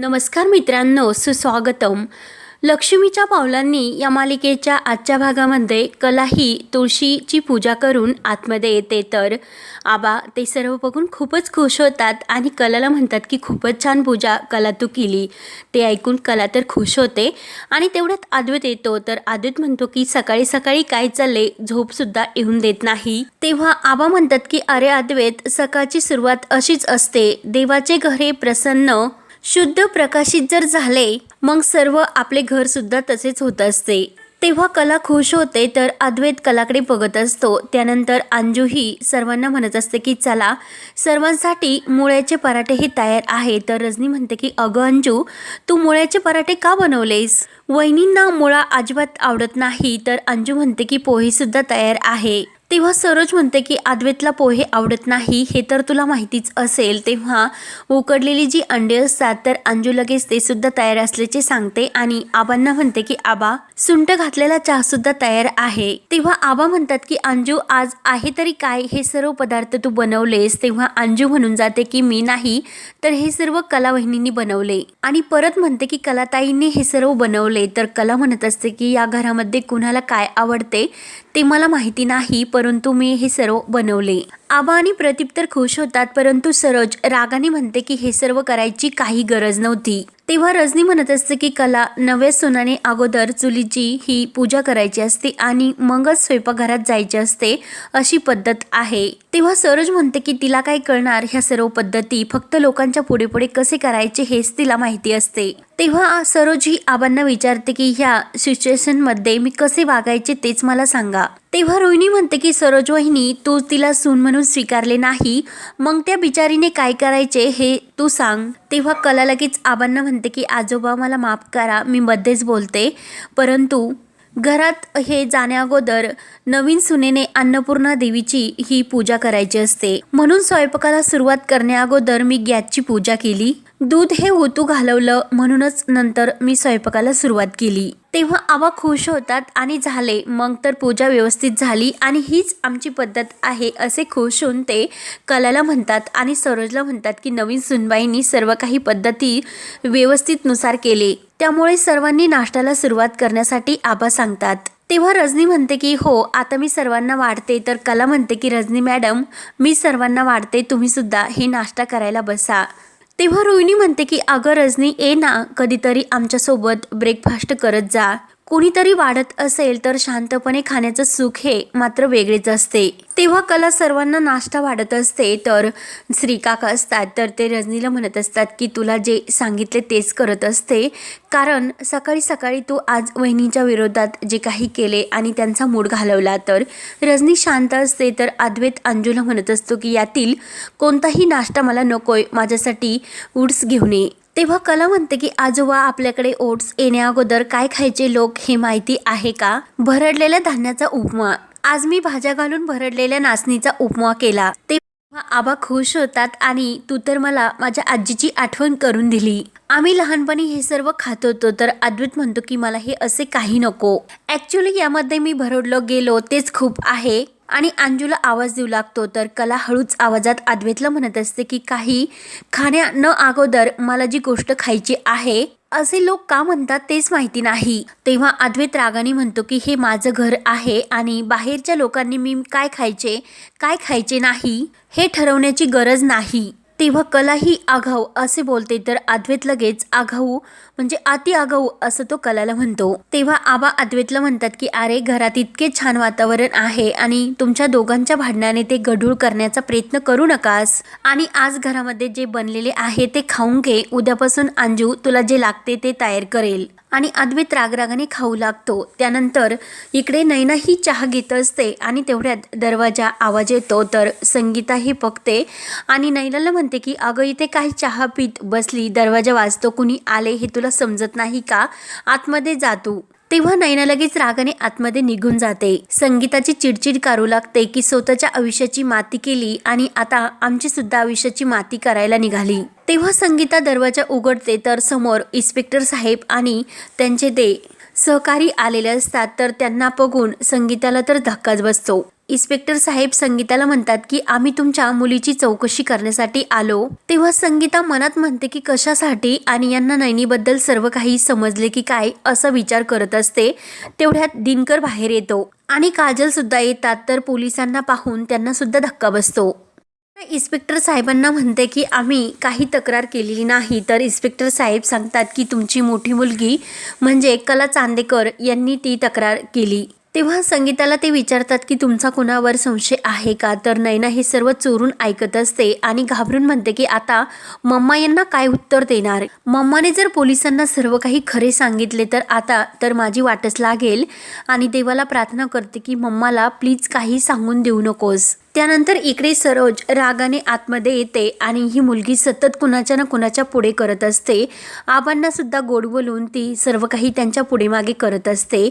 नमस्कार मित्रांनो सुस्वागतम. लक्ष्मीच्या पावलांनी या मालिकेच्या आजच्या भागामध्ये कला ही तुळशीची पूजा करून आतमध्ये येते. तर आबा ते सर्व बघून खूपच खुश होतात आणि कलाला म्हणतात की खूपच छान पूजा कला तू केली. ते ऐकून कला तर खुश होते आणि तेवढ्यात आद्वित येतो. तर आद्वैत म्हणतो की सकाळी सकाळी काय चालले झोपसुद्धा येऊन देत नाही. तेव्हा आबा म्हणतात की अरे आद्वेत सकाळची सुरुवात अशीच असते. देवाचे घरे प्रसन्न शुद्ध प्रकाशित जर झाले मग सर्व आपले घर सुद्धा तसेच होत असते. तेव्हा कला खुश होते तर अद्वैत कलाकडे बघत असतो. त्यानंतर अंजूही सर्वांना म्हणत असते की चला सर्वांसाठी मुळ्याचे पराठे हे तयार आहे. तर रजनी म्हणते की अगं अंजू तू मुळ्याचे पराठे का बनवलेस? वहिनींना मुळा अजिबात आवडत नाही. तर अंजू म्हणते की पोहेसुद्धा तयार आहे. तेव्हा सरोज म्हणते की आद्वेतला पोहे आवडत नाही हे तर तुला माहितीच असेल. तेव्हा उकडलेली जी अंडे असतात तर अंजू लगेच ते सुद्धा तयार असल्याचे सांगते आणि आबांना म्हणते की आबा सुंट घातलेला चहा सुद्धा तयार आहे. तेव्हा आबा म्हणतात की अंजू आज आहे तरी काय? हे सर्व पदार्थ तू बनवलेस. तेव्हा अंजू म्हणून जाते की मी नाही तर हे सर्व कला वहिनींनी बनवले. आणि परत म्हणते की कलाताईंनी हे सर्व बनवले. तर कला म्हणत असते की या घरामध्ये कुणाला काय आवडते ते मला माहिती नाही पण परंतु मी हे सर्व बनवले. आबा आणि प्रदीप तर खुश होतात परंतु सरोज रागाने म्हणते की हे सर्व करायची काही गरज नव्हती. तेव्हा रजनी म्हणत असते की कला नव्या सोनाने अगोदर चुलीची ही पूजा करायची असते आणि मगच स्वयंपाकघरात जायचे असते अशी पद्धत आहे. तेव्हा सरोज म्हणते की तिला काय कळणार? ह्या सर्व पद्धती फक्त लोकांच्या पुढे पुढे कसे करायचे हेच तिला माहिती असते. तेव्हा सरोज ही आबांना विचारते की ह्या सिच्युएशनमध्ये मी कसे वागायचे तेच मला सांगा. तेव्हा रोहिणी म्हणते की सरोज वहिनी तू तिला सून म्हणून स्वीकारले नाही. मग त्या बिचारीने काय करायचे हे तू सांग. तेव्हा कला लगेच आबांना म्हणते की आजोबा मला माफ करा मी मध्येच बोलते. परंतु घरात हे जाण्याअगोदर नवीन सुनेने अन्नपूर्णा देवीची ही पूजा करायची असते. म्हणून स्वयंपाकाला सुरुवात करण्याअगोदर मी गॅसची पूजा केली. दूध हे ओतू घालवलं म्हणूनच नंतर मी स्वयंपाकाला सुरुवात केली. तेव्हा आबा खुश होतात आणि झाले. मग तर पूजा व्यवस्थित झाली आणि हीच आमची पद्धत आहे असे खुश होऊन ते कलाला म्हणतात आणि सरोजला म्हणतात की नवीन सुनबाईंनी सर्व काही पद्धती व्यवस्थितनुसार केले. त्यामुळे सर्वांनी नाश्त्याला सुरुवात करण्यासाठी आबा सांगतात. तेव्हा रजनी म्हणते की हो आता मी सर्वांना वाढते. तर कला म्हणते की रजनी मॅडम मी सर्वांना वाढते तुम्ही सुद्धा हे नाश्ता करायला बसा. तेव्हा रोहिणी म्हणते की अगं रजनी ये ना कधीतरी आमच्यासोबत ब्रेकफास्ट करत जा. कोणीतरी वाढत असेल तर शांतपणे खाण्याचं सुख हे मात्र वेगळेच असते. तेव्हा कला सर्वांना नाश्ता वाढत असते तर श्रीकाका असतात तर ते रजनीला म्हणत असतात की तुला जे सांगितले तेच करत असते. कारण सकाळी सकाळी तू आज वहिनीच्या विरोधात जे काही केले आणि त्यांचा मूड घालवला तर रजनी शांत असते. तर अद्वैत अंजूला म्हणत असतो की यातील कोणताही नाश्ता मला नकोय. माझ्यासाठी उड्स घेऊन ये. तेव्हा कला म्हणते की आजोबा आपल्याकडे ओट्स येण्याअगोदर काय खायचे लोक हे माहिती आहे का? भरडलेल्या धान्याचा उपमा. आज मी भाज्या घालून भरडलेल्या नाचणीचा उपमा केला. तेव्हा आबा खुश होतात आणि तू तर मला माझ्या आजीची आठवण करून दिली. आम्ही लहानपणी हे सर्व खात होतो तर अद्वैत म्हणतो की मला हे असे काही नको. ॲक्च्युली यामध्ये मी भरडलो गेलो तेच खूप आहे. आणि अंजूला आवाज देऊ लागतो. तर कला हळूच आवाजात अद्वैतला म्हणत असते की काही खाण्या न अगोदर मला जी गोष्ट खायची आहे असे लोक का म्हणतात तेच माहिती नाही. तेव्हा अद्वैत रागाने म्हणतो की हे माझं घर आहे आणि बाहेरच्या लोकांनी मी काय खायचे काय खायचे नाही? हे ठरवण्याची गरज नाही. तेव्हा कला ही आघाऊ असे बोलते. तर अद्वैत लगेच आघाऊ म्हणजे अति आघाऊ असं तो कलाला म्हणतो. तेव्हा आबा अद्वैतला म्हणतात की अरे घरात इतके छान वातावरण आहे आणि तुमच्या दोघांच्या भांडणाने ते गढूळ करण्याचा प्रयत्न करू नकास. आणि आज घरामध्ये जे बनलेले आहे ते खाऊन घे. उद्यापासून अंजू तुला जे लागते ते तयार करेल. आणि अद्वैत रागरागाने खाऊ लागतो. त्यानंतर इकडे नैना ही चहा घेत असते आणि तेवढ्यात दरवाजा आवाज येतो. तर संगीता ही बघते आणि नैनाला म्हणते की अगं इथे काही चहा पीत बसली. दरवाजा वाजतो. कुणी आले हे तुला समजत नाही का? आतमध्ये जा तू. तेव्हा नैना लगेच रागाने आतमध्ये निघून जाते. संगीताची चिडचिड करू लागते की स्वतःच्या आयुष्याची माती केली आणि आता आमची सुद्धा आयुष्याची माती करायला निघाली. तेव्हा संगीता दरवाजा उघडते तर समोर इन्स्पेक्टर साहेब आणि त्यांचे ते सहकारी आलेले असतात तर त्यांना बघून संगीताला तर धक्काच बसतो. इन्स्पेक्टर साहेब संगीताला म्हणतात की आम्ही तुमच्या मुलीची चौकशी करण्यासाठी आलो. तेव्हा संगीता मनात म्हणते की कशासाठी आणि यांना नैनीबद्दल सर्व काही समजले की काय असा विचार करत असते. तेवढ्यात दिनकर बाहेर येतो आणि काजल सुद्धा येतात तर पोलिसांना पाहून त्यांना सुद्धा धक्का बसतो. इन्स्पेक्टर साहेबांना म्हणते की आम्ही काही तक्रार केलेली नाही. तर इन्स्पेक्टर साहेब सांगतात की तुमची मोठी मुलगी म्हणजे कला चांदेकर यांनी ती तक्रार केली. तेव्हा संगीताला ते विचारतात की तुमचा कुणावर संशय आहे का? तर नैना हे सर्व चोरून ऐकत असते आणि घाबरून म्हणते की आता मम्मा यांना काय उत्तर देणार? मम्माने जर पोलिसांना सर्व काही खरे सांगितले तर आता तर माझी वाटच लागेल. आणि देवाला प्रार्थना करते की मम्माला प्लीज काही सांगून देऊ नकोस. त्यानंतर इकडे सरोज रागाने आतमध्ये येते आणि ही मुलगी सतत कुणाच्या ना कुणाच्या पुढे करत असते. आबांना सुद्धा गोड बोलून ती सर्व काही त्यांच्या पुढे मागे करत असते.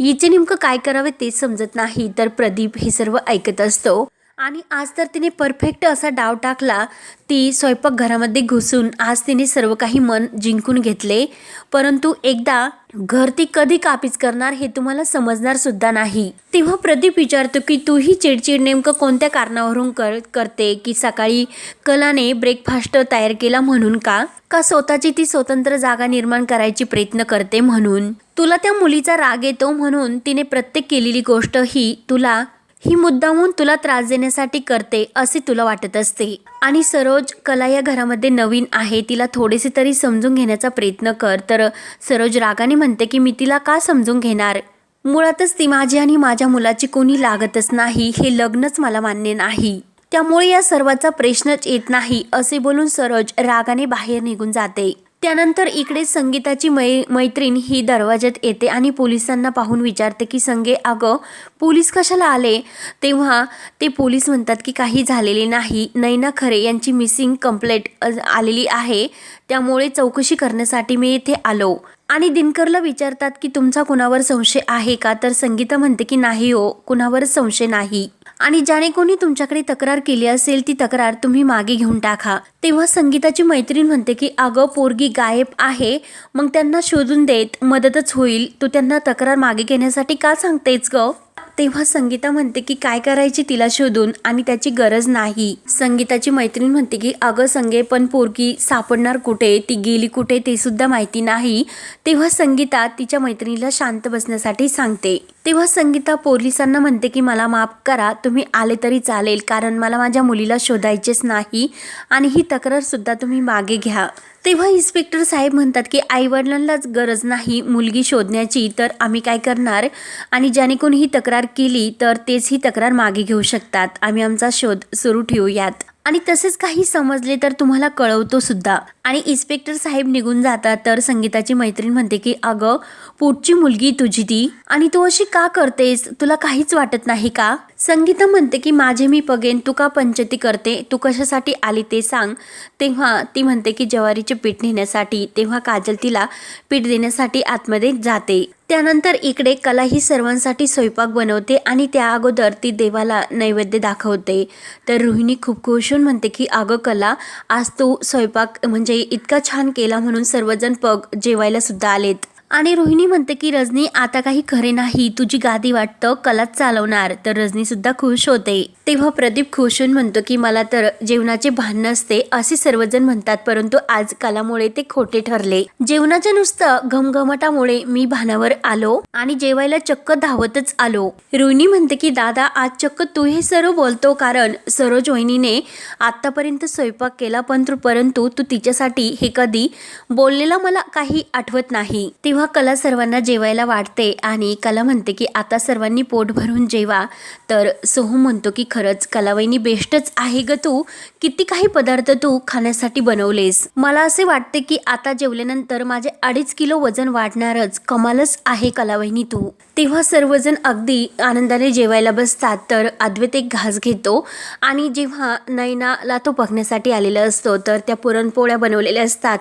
हिचे नेमकं काय करावे ते समजत नाही तर प्रदीप हे सर्व ऐकत असतो. आणि आज तर तिने परफेक्ट असा डाव टाकला ती स्वयंपाकघरामध्ये घुसून आज तिने सर्व काही मन जिंकून घेतले. परंतु एकदा घर ती कधी कापीच करणार हे तुम्हाला समजणार सुद्धा नाही. तेव्हा प्रदीप विचारतो की तू ही चिडचिड नेमकं कोणत्या कारणावरून कर करते? की सकाळी कलाने ब्रेकफास्ट तयार केला म्हणून का? का स्वतःची ती स्वतंत्र जागा निर्माण करायची प्रयत्न करते म्हणून? तुला त्या मुलीचा राग येतो म्हणून तिने प्रत्येक केलेली गोष्ट ही तुला ही मुद्दामून तुला त्रास देण्यासाठी करते असे तुला वाटत असते. आणि सरोज कला या घरामध्ये नवीन आहे तिला थोडेसे तरी समजून घेण्याचा प्रयत्न कर. तर सरोज रागाने म्हणते की मी तिला का समजून घेणार? मुळातच ती माझी आणि माझ्या मुलाची कोणी लागतच नाही हे लग्नच मला मान्य नाही. त्यामुळे या सर्वाचा प्रश्नच येत नाही असे बोलून सरोज रागाने बाहेर निघून जाते. त्यानंतर इकडे संगीताची मै मैत्रीण ही दरवाज्यात येते आणि पोलिसांना पाहून विचारते की संगे अगं पोलीस कशाला आले? तेव्हा ते पोलीस म्हणतात की काही झालेले नाही. नैना खरे यांची मिसिंग कंप्लेंट आलेली आहे. त्यामुळे चौकशी करण्यासाठी मी येथे आलो. आणि दिनकरला विचारतात की तुमचा कुणावर संशय आहे का? तर संगीता म्हणते की नाही हो कुणावरच संशय नाही. आणि ज्याने कोणी तुमच्याकडे तक्रार केली असेल ती तक्रार तुम्ही मागे घेऊन टाका. तेव्हा संगीताची मैत्रीण म्हणते की अगं पोरगी गायब आहे मग त्यांना शोधून देत मदतच होईल. तू त्यांना तक्रार मागे घेण्यासाठी का सांगतेच ग? तेव्हा संगीता म्हणते की काय करायची तिला शोधून? आणि त्याची गरज नाही. संगीताची मैत्रीण म्हणते की अगं संगे पण पोरगी सापडणार कुठे? ती गेली कुठे ते सुद्धा माहिती नाही. तेव्हा संगीता तिच्या मैत्रिणीला शांत बसण्यासाठी सांगते. तेव्हा संगीता पोलिसांना म्हणते की मला माफ करा तुम्ही आले तरी चालेल कारण मला माझ्या मुलीला शोधायचेच नाही आणि ही तक्रार सुद्धा तुम्ही मागे घ्या. तेव्हा इन्स्पेक्टर साहेब म्हणतात की आईवडिलांनाच गरज नाही मुलगी शोधण्याची तर आम्ही काय करणार? आणि ज्याने कोणी ही तक्रार केली तर तेच ही तक्रार मागे घेऊ शकतात. आम्ही आमचा शोध सुरू ठेवूयात. आणि तसेच काही समजले तर तुम्हाला कळवतो सुद्धा. आणि इन्स्पेक्टर साहेब निघून जातात तर संगीताची मैत्रीण म्हणते की अगं पुढची मुलगी तुझी ती. आणि तू अशी का करतेस? तुला काहीच वाटत नाही का? संगीता म्हणते की माझे मी पगेन तू का पंचती करते? तू कशासाठी आली ते सांग. तेव्हा ती म्हणते की ज्वारीचे पीठ नेण्यासाठी. तेव्हा काजल तिला पीठ देण्यासाठी आतमध्ये जाते. त्यानंतर इकडे कला ही सर्वांसाठी स्वयंपाक बनवते आणि त्या अगोदर ती देवाला नैवेद्य दाखवते. तर रोहिणी खूप खुश होऊन म्हणते की अगं कला आज तू स्वयंपाक म्हणजे इतका छान केला म्हणून सर्वजण पग जेवायला सुद्धा आलेत. आणि रोहिणी म्हणते की रजनी आता काही खरे नाही. तुझी गादी वाटतं कलाच चालवणार. तर रजनी सुद्धा खुश होते. तेव्हा प्रदीप खुश होऊन म्हणतो की मला तर जेवणाचे भान नसते. असे सर्वजण म्हणतात परंतु आज कलामुळे ते खोटे ठरले. जेवणाच्या नुसतं घमघमटामुळे मी भानावर आलो आणि जेवायला चक्क धावतच आलो. रोहिणी म्हणते की दादा आज चक्क तू हे सर्व बोलतो कारण सरोज वहिनीने आतापर्यंत स्वयंपाक केला पण परंतु तू तिच्यासाठी हे कधी बोललेला मला काही आठवत नाही. तेव्हा कला सर्वांना जेवायला वाटते आणि कला म्हणते की आता सर्वांनी पोट भरून जेवा. तर सोहम म्हणतो की खरंच कलावहिनी बेस्टच आहे ग तू. किती काही पदार्थ तू खाण्यासाठी बनवलेस. मला असे वाटते की आता जेवल्यानंतर माझे अडीच किलो वजन वाढणारच कमालच आहे कलावहिनी तू. तेव्हा सर्वजण अगदी आनंदाने जेवायला बसतात तर अद्वैत एक घास घेतो आणि जेव्हा नैनाला तो बघण्यासाठी आलेला असतो तर त्या पुरणपोळ्या बनवलेल्या असतात.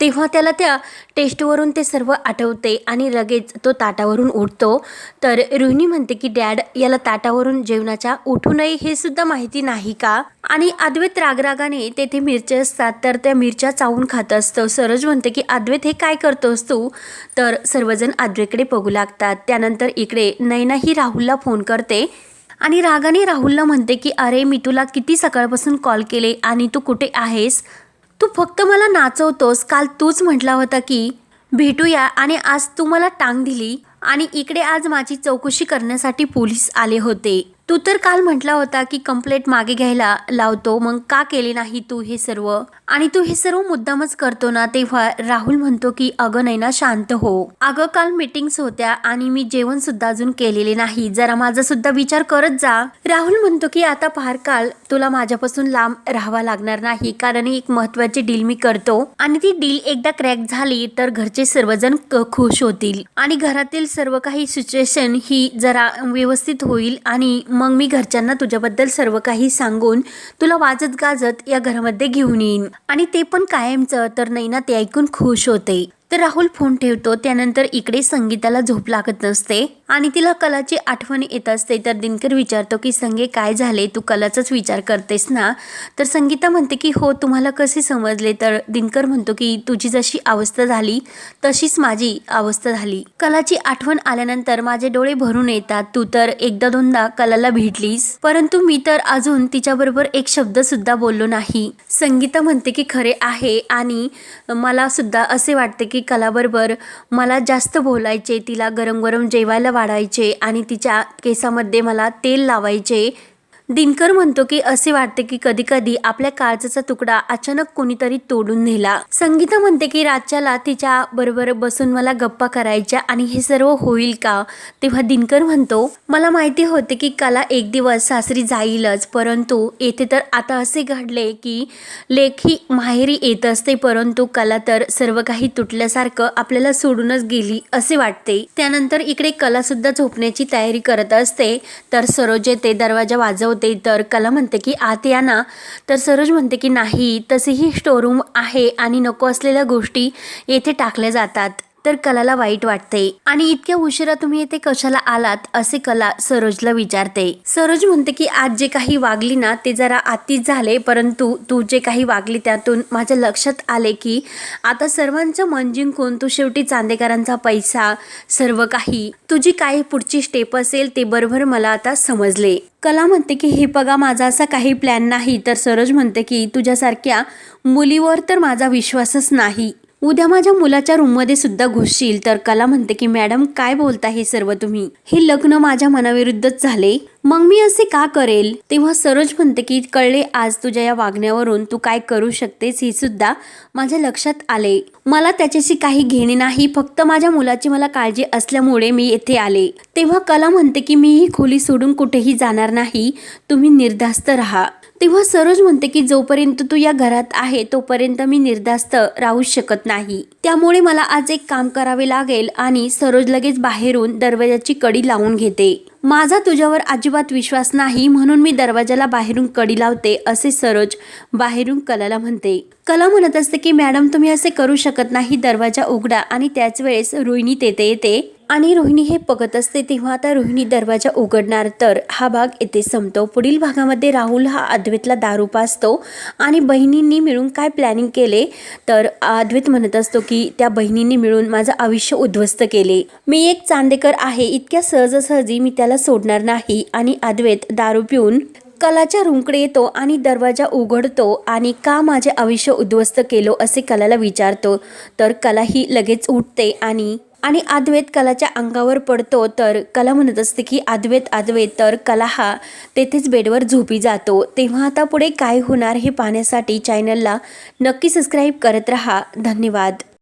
तेव्हा त्याला त्या टेस्टवरून ते सर्व आठवते आणि लगेच तो ताटावरून उठतो. तर रोहिणी म्हणते की डॅड याला ताटावरून जेवणाच्या उठू नये हे सुद्धा माहिती नाही का? आणि अद्वैत रागरागाने तेथे मिरच्या असतात तर त्या मिरच्या चावून खात असतो. सरोज म्हणते की अद्वैत हे काय करतोस तू? तर सर्वजण अद्वैतकडे बघू लागतात. त्यानंतर इकडे नैना ही राहुलला फोन करते. आणि रागाने राहुलला म्हणते की अरे मी तुला किती सकाळपासून कॉल केले आणि तू कुठे आहेस? तू फक्त मला नाचवतोस. काल तूच म्हटला होता की भेटूया आणि आज तू मला टांग दिली आणि इकडे आज माझी चौकशी करण्यासाठी पोलीस आले होते. तू तर काल म्हटला होता की कंप्लेंट मागे घ्यायला लावतो मग का केले नाही तू हे सर्व? आणि तू हे सर्व मुद्दामच करतो ना तेव्हा राहुल म्हणतो की अगं नाही ना शांत हो. अगं काल मीटिंग्स होत्या आणि मी जेवण सुद्धा अजून केलेले नाही. जरा माझा सुद्धा विचार करत जा. राहुल म्हणतो की आता फार काल तुला माझ्यापासून लांब राहावा लागणार नाही कारण एक महत्वाची डील मी करतो. आणि ती डील एकदा क्रॅक झाली तर घरचे सर्वजण क- खुश होतील. आणि घरातील सर्व काही सिच्युएशन ही जरा व्यवस्थित होईल आणि मग मी घरच्यांना तुझ्याबद्दल सर्व काही सांगून तुला वाजत गाजत या घरामध्ये घेऊन येईन. आणि ते पण कायमचं तर नैना ते ऐकून खुश होते. तर राहुल फोन ठेवतो त्यानंतर इकडे संगीताला झोप लागत नसते आणि तिला कलाची आठवण येत असते. तर दिनकर विचारतो की संगे काय झाले? तू कलाचाच विचार करतेस ना? तर संगीता म्हणते की हो तुम्हाला कसे समजले? तर दिनकर म्हणतो की तुझी जशी अवस्था झाली तशीच माझी अवस्था झाली. कलाची आठवण आल्यानंतर माझे डोळे भरून येतात. तू तर एकदा दोनदा कलाला भेटलीस. परंतु मी तर अजून तिच्याबरोबर एक शब्द सुद्धा बोललो नाही. संगीता म्हणते की खरे आहे आणि मला सुद्धा असे वाटते की कलाबरोबर मला जास्त बोलायचे तिला गरम गरम जेवायला वाढायचे आणि तिच्या केसामध्ये मला तेल लावायचे. दिनकर म्हणतो की असे वाटते की कधी कधी आपल्या काळजाचा तुकडा अचानक कोणीतरी तोडून नेला. संगीता म्हणते की राजच्याला तिच्या बरोबर बसून मला गप्पा करायच्या आणि हे सर्व होईल का? तेव्हा दिनकर म्हणतो मला माहिती होते की कला एक दिवस सासरी जाईलच परंतु येथे तर आता असे घडले की लेख ही माहेरी येत असते परंतु कला तर सर्व काही तुटल्यासारखं आपल्याला सोडूनच गेली असे वाटते. त्यानंतर इकडे कला सुद्धा झोपण्याची तयारी करत असते तर सरोज येते दरवाजा वाजवते तर कला म्हणते की आत या ना. तर सरोज म्हणते की नाही तसेही स्टोरूम आहे आणि नको असलेल्या गोष्टी येथे टाकल्या जातात. तर कलाला वाईट वाटते. आणि इतक्या उशिरा तुम्ही येथे कशाला आलात असे कला सरोजला विचारते. सरोज म्हणते की आज जे काही वागली ना ते जरा आतीच झाले. परंतु तू जे काही वागली त्यातून माझ्या लक्षात आले की आता सर्वांचं मन जिंकून तू शेवटी चांदेकरांचा पैसा सर्व काही तुझी काही पुढची स्टेप असेल ते बरोबर मला आता समजले. कला म्हणते की हे बघा माझा असा काही प्लॅन नाही. तर सरोज म्हणते की तुझ्यासारख्या मुलीवर तर माझा विश्वासच नाही. उद्या माझ्या मुलाच्या रूममध्ये सुद्धा घुसशील तर कला म्हणते की मॅडम काय बोलता हे सर्व तुम्ही? हे लग्न माझ्या मनाविरुद्धच झाले. मग मी असे का करेल? तेव्हा सरोज म्हणते की कळले आज तुझ्या या वागण्यावरून तू काय करू शकतेस हे सुद्धा माझ्या लक्षात आले. मला त्याच्याशी काही घेणे नाही फक्त माझ्या मुलाची मला काळजी असल्यामुळे मी येथे आले. तेव्हा कला म्हणते की मी ही खोली सोडून कुठेही जाणार नाही. तुम्ही निर्धास्त राहा. तेव्हा सरोज म्हणते की जोपर्यंत तू या घरात आहे तोपर्यंत मी निर्धास्त राहू शकत नाही. त्यामुळे मला आज एक काम करावे लागेल आणि सरोज लगेच बाहेरून दरवाजाची कडी लावून घेते. माझा तुझ्यावर अजिबात विश्वास नाही म्हणून मी दरवाजाला बाहेरून कडी लावते असे सरोज बाहेरून कलाला म्हणते. कला म्हणत असते की मॅडम तुम्ही असे करू शकत नाही. दरवाजा उघडा आणि त्याच वेळेस रोहिणी तेथे येते. आणि रोहिणी हे बघत असते तेव्हा आता रोहिणी दरवाजा उघडणार तर हा भाग येथे संपतो. पुढील भागामध्ये राहुल हा अद्वैतला दारू पाजतो आणि बहिणींनी मिळून काय प्लॅनिंग केले? तर अद्वैत म्हणत असतो की त्या बहिणींनी मिळून माझं आयुष्य उद्ध्वस्त केले. मी एक चांदेकर आहे इतक्या सहजासहजी मी त्याला सोडणार नाही. आणि अद्वैत दारू पिऊन कलाच्या रूमकडे येतो आणि दरवाजा उघडतो आणि का माझे आयुष्य उद्ध्वस्त केलो असे कलाला विचारतो. तर कला ही लगेच उठते आणि आणि अद्वैत कलाच्या अंगावर पडतो तर कला म्हणत असते की अद्वैत अद्वैत तर कला हा तेथेच बेडवर झोपी जातो. तेव्हा आता पुढे काय होणार हे पाहण्यासाठी चॅनलला नक्की सबस्क्राईब करत रहा. धन्यवाद.